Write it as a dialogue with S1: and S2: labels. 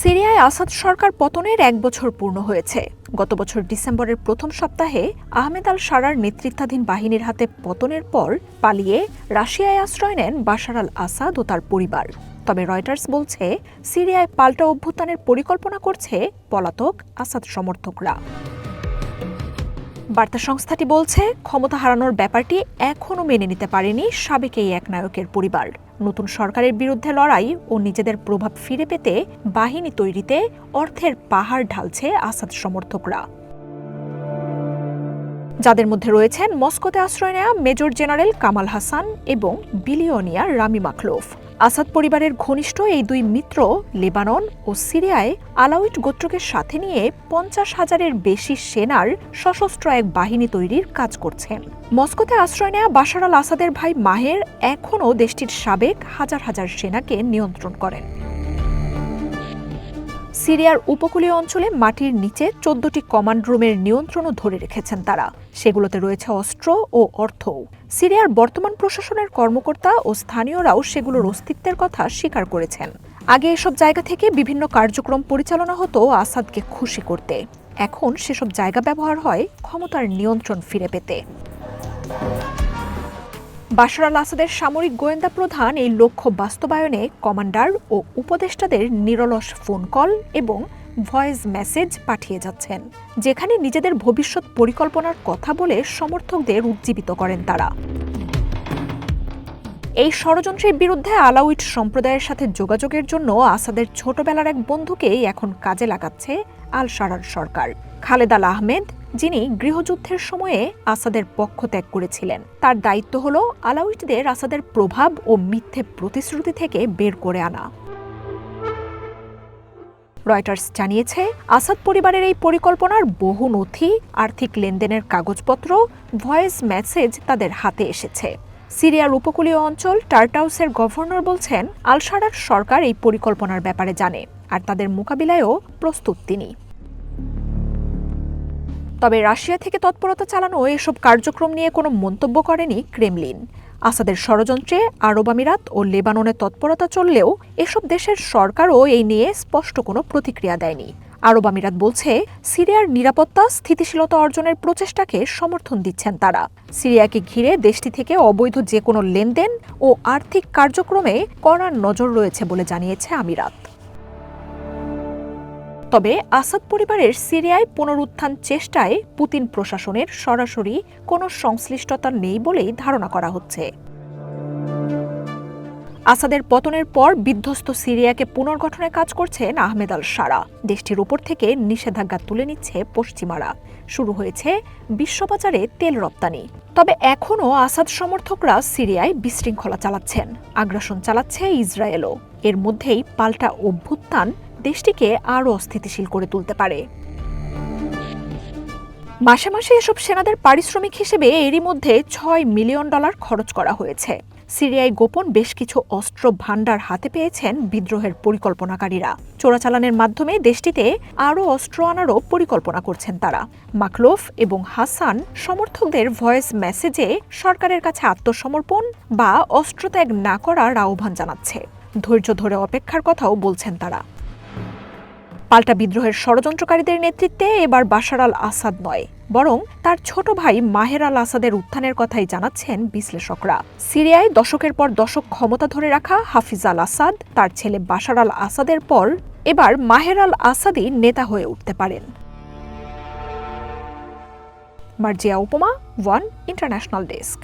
S1: সিরিয়ায় আসাদ সরকার পতনের এক বছর পূর্ণ হয়েছে। গত বছর ডিসেম্বরের প্রথম সপ্তাহে আহমেদ আল সারার নেতৃত্বাধীন বাহিনীর হাতে পতনের পর পালিয়ে রাশিয়ায় আশ্রয় নেন বাশার আল আসাদ ও তার পরিবার। তবে রয়টার্স বলছে, সিরিয়ায় পাল্টা অভ্যুত্থানের পরিকল্পনা করছে পলাতক আসাদ সমর্থকরা। বার্তা সংস্থাটি বলছে, ক্ষমতা হারানোর ব্যাপারটি এখনও মেনে নিতে পারেনি সাবেক এই এক নায়কের পরিবার। নতুন সরকারের বিরুদ্ধে লড়াই ও নিজেদের প্রভাব ফিরে পেতে বাহিনী তৈরিতে অর্থের পাহাড় ঢালছে আসাদ সমর্থকরা। যাদের মধ্যে রয়েছেন মস্কোতে আশ্রয় নেয়া মেজর জেনারেল কামাল হাসান এবং বিলিয়নিয়ার রামি মাখলোফ। আসাদ পরিবারের ঘনিষ্ঠ এই দুই মিত্র লেবানন ও সিরিয়ায় আলাউইট গোত্রকে সাথে নিয়ে পঞ্চাশ হাজারের বেশি সেনার সশস্ত্র এক বাহিনী তৈরির কাজ করছেন মস্কোতে আশ্রয় নেয়া বাশার আল আসাদের ভাই মাহের এখনও দেশটির সাবেক হাজার হাজার সেনাকে নিয়ন্ত্রণ করেন। সিরিয়ার উপকূলীয় অঞ্চলে মাটির নিচে চোদ্দটি কমান্ড রুমের নিয়ন্ত্রণও ধরে রেখেছেন তারা। সেগুলোতে রয়েছে অস্ত্র ও অর্থও সিরিয়ার বর্তমান প্রশাসনের কর্মকর্তা ও স্থানীয়রাও সেগুলোর অস্তিত্বের কথা স্বীকার করেছেন। আগে এসব জায়গা থেকে বিভিন্ন কার্যক্রম পরিচালনা হতো আসাদকে খুশি করতে। এখন সেসব জায়গা ব্যবহার হয় ক্ষমতার নিয়ন্ত্রণ ফিরে পেতে। বাশার আল আসাদের সামরিক গোয়েন্দা প্রধান এই লক্ষ্য বাস্তবায়নে কমান্ডার ও উপদেষ্টাদের নিরলস ফোন কল এবং ভয়েস মেসেজ পাঠিয়ে যাচ্ছেন, যেখানে নিজেদের ভবিষ্যৎ পরিকল্পনার কথা বলে সমর্থকদের উজ্জীবিত করেন তারা। এই ষড়যন্ত্রের বিরুদ্ধে আলাউইট সম্প্রদায়ের সাথে যোগাযোগের জন্য আসাদের ছোটবেলার এক বন্ধুকেই এখন কাজে লাগাচ্ছে আল সারার সরকার। খালেদ আল আহমেদ, যিনি গৃহযুদ্ধের সময়ে আসাদের পক্ষ ত্যাগ করেছিলেন, তার দায়িত্ব হল আলাউইটদের আসাদের প্রভাব ও মিথ্যে প্রতিশ্রুতি থেকে বের করে আনা। রয়টার্স জানিয়েছে, আসাদ পরিবারের এই পরিকল্পনার বহু নথি, আর্থিক লেনদেনের কাগজপত্র, ভয়েস মেসেজ তাদের হাতে এসেছে। সিরিয়ার উপকূলীয় অঞ্চল টার্টাউসের গভর্নর বলছেন আলসারার সরকার এই পরিকল্পনার ব্যাপারে জানে আর তাদের মোকাবিলায়ও প্রস্তুত তিনি। তবে রাশিয়া থেকে তৎপরতা চালানো এসব কার্যক্রম নিয়ে কোনো মন্তব্য করেনি ক্রেমলিন। আসাদের ষড়যন্ত্রে আরব আমিরাত ও লেবাননে তৎপরতা চললেও এসব দেশের সরকারও এই নিয়ে স্পষ্ট কোনো প্রতিক্রিয়া দেয়নি। আরব আমিরাত বলছে, সিরিয়ার নিরাপত্তা, স্থিতিশীলতা অর্জনের প্রচেষ্টাকে সমর্থন দিচ্ছেন তারা। সিরিয়াকে ঘিরে দেশটি থেকে অবৈধ যে কোনো লেনদেন ও আর্থিক কার্যক্রমে কড়া নজর রয়েছে বলে জানিয়েছে আমিরাত। তবে আসাদ পরিবারের সিরিয়ায় পুনরুত্থান চেষ্টায় পুতিন প্রশাসনের সরাসরি কোনো সংশ্লিষ্টতা নেই বলেই ধারণা করা হচ্ছে। আসাদের পতনের পর বিধ্বস্ত সিরিয়াকে পুনর্গঠনে কাজ করছেন আহমেদ আল সারা। দেশটির উপর থেকে নিষেধাজ্ঞা তুলে নিচ্ছে পশ্চিমারা। শুরু হয়েছে বিশ্ববাজারে তেল রপ্তানি। তবে এখনও আসাদ সমর্থকরা সিরিয়ায় বিশৃঙ্খলা চালাচ্ছেন, আগ্রাসন চালাচ্ছে ইসরায়েলও। এর মধ্যেই পাল্টা অভ্যুত্থান দেশটিকে আরও অস্থিতিশীল করে তুলতে পারে। মাসে মাসে এসব সেনাদের পারিশ্রমিক হিসেবে এরই মধ্যে ছয় মিলিয়ন ডলার খরচ করা হয়েছে। সিরিয়ায় গোপন বেশ কিছু অস্ত্র ভাণ্ডার হাতে পেয়েছেন বিদ্রোহের পরিকল্পনাকারীরা। চোরাচালানের মাধ্যমে দেশটিতে আরও অস্ত্র আনারও পরিকল্পনা করছেন তারা। মাকলোফ এবং হাসান সমর্থকদের ভয়েস মেসেজে সরকারের কাছে আত্মসমর্পণ বা অস্ত্রত্যাগ না করার আহ্বান জানাচ্ছে। ধৈর্য ধরে অপেক্ষার কথাও বলছেন তারা। পাল্টা বিদ্রোহের ষড়যন্ত্রকারীদের নেতৃত্বে এবার বাশার আল আসাদ নয়, বরং তার ছোট ভাই মাহের আল আসাদের উত্থানের কথাই জানাচ্ছেন বিশ্লেষকরা। সিরিয়ায় দশকের পর দশক ক্ষমতা ধরে রাখা হাফিজ আল আসাদ, তার ছেলে বাশার আল আসাদের পর এবার মাহের আল আসাদই নেতা হয়ে উঠতে পারেন। মার্জিয়া উপমা, ওয়ান ইন্টারন্যাশনাল ডেস্ক।